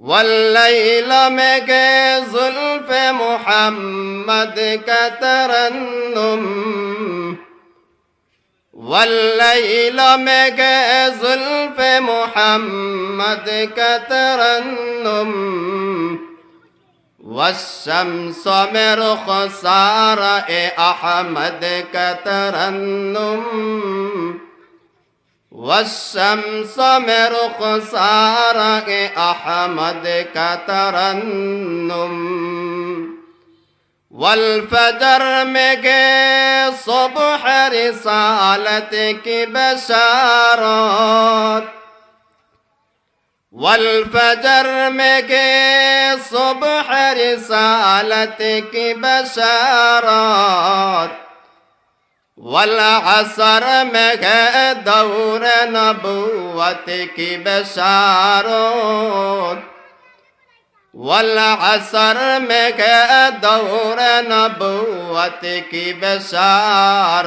والليل مك زلف محمد كترنم والليل مك زلف محمد كترنم والشمس مرخ سارا أحمد كترنم والشمس مرخصار أحمد كترنم. والفجر مجي صبح رسالتك بشارات. والفجر مجي صبح رسالتك بشارات. والعصر میں دور نبوت کی والعصر میں دور نبوتك کی بشارت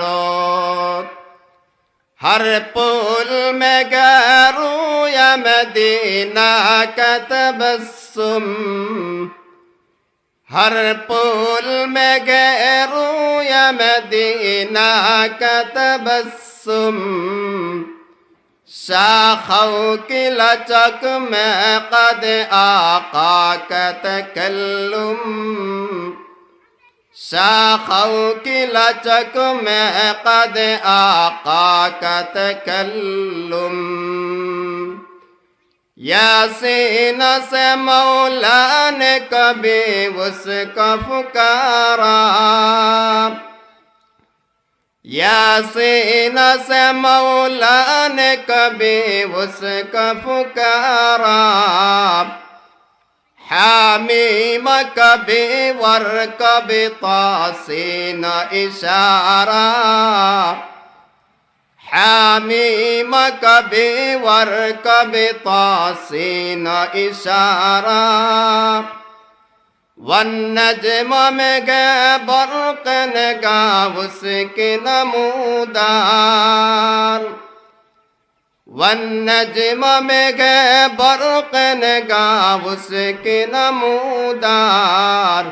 ہر پل میں گرو یا مدینہ हर पुल में गरू या मदीना का तबस्सुम शाखों की लचक में कद आका का तकल्लुम शाखों की लचक में कद आका का तकल्लुम ياسين سے مولا نے کبھی اس کا فکارا ياسين سے مولا نے کبھی اس کا فکارا حامیم کبھی ور حامیم کبھی ور کبھی تاسین اشارہ والنجم میں برق نجا اس کی نمودار والنجم میں برق نجا اس کی نمودار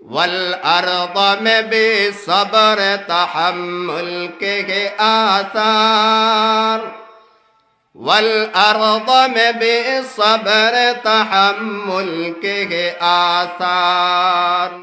والأرض में भी सबर तहमुल के आसार والأرض में भी सबर तहमुल के आसार